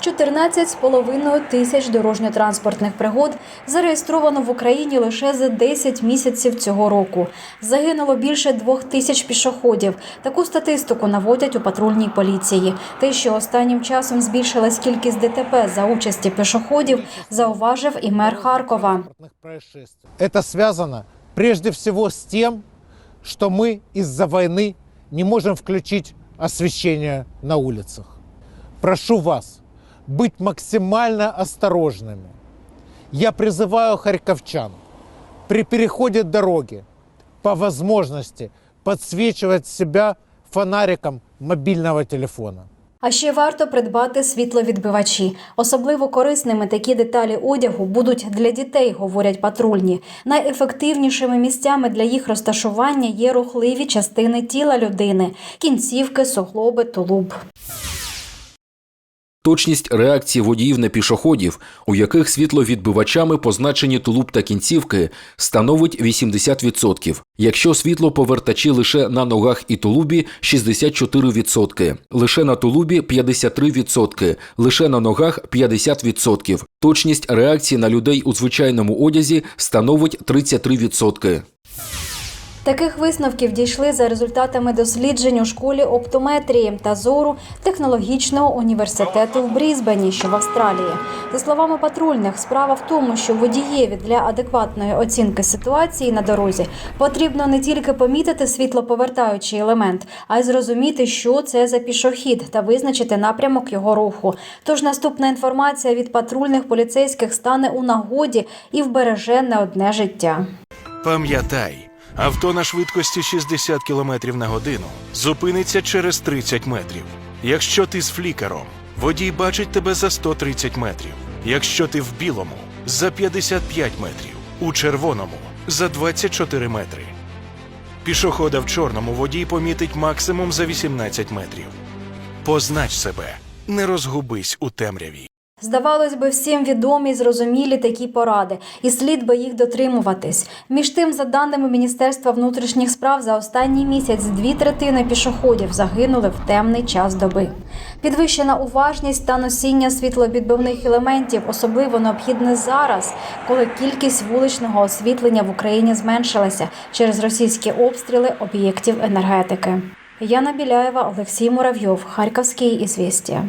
14,5 тисяч дорожньо-транспортних пригод зареєстровано в Україні лише за 10 місяців цього року. Загинуло більше двох тисяч пішоходів. Таку статистику наводять у патрульній поліції. Те, що останнім часом збільшилась кількість ДТП за участі пішоходів, зауважив і мер Харкова. транспортных происшествий. Это связано прежде всего с тем, что мы из-за войны не можем включить освещение на улицах. Прошу вас быть максимально осторожными. Я призываю харьковчан при переходе дороги по возможности подсвечивать себя фонариком мобильного телефона. А ще варто придбати світловідбивачі. Особливо корисними такі деталі одягу будуть для дітей, говорять патрульні. Найефективнішими місцями для їх розташування є рухливі частини тіла людини: кінцівки, суглоби, тулуб. Точність реакції водіїв на пішоходів, у яких світловідбивачами позначені тулуб та кінцівки, становить 80%. Якщо світлоповертачі лише на ногах і тулубі 64%, лише на тулубі 53%, лише на ногах 50%. Точність реакції на людей у звичайному одязі становить 33%. Таких висновків дійшли за результатами досліджень у школі оптометрії та зору технологічного університету в Брізбені, що в Австралії. За словами патрульних, справа в тому, що водієві для адекватної оцінки ситуації на дорозі потрібно не тільки помітити світлоповертаючий елемент, а й зрозуміти, що це за пішохід, та визначити напрямок його руху. Тож наступна інформація від патрульних поліцейських стане у нагоді і вбереже не одне життя. Пам'ятай, авто на швидкості 60 км на годину зупиниться через 30 метрів. Якщо ти з флікером, водій бачить тебе за 130 метрів. Якщо ти в білому за 55 метрів, у червоному за 24 метри. Пішохода в чорному водій помітить максимум за 18 метрів. Познач себе, не розгубись у темряві. Здавалось би, всім відомі й зрозумілі такі поради, і слід би їх дотримуватись. Між тим, за даними Міністерства внутрішніх справ, за останній місяць дві третини пішоходів загинули в темний час доби. Підвищена уважність та носіння світловідбивних елементів особливо необхідне зараз, коли кількість вуличного освітлення в Україні зменшилася через російські обстріли об'єктів енергетики. Яна Біляєва, Олексій Муравйов, Харківський ізвістія.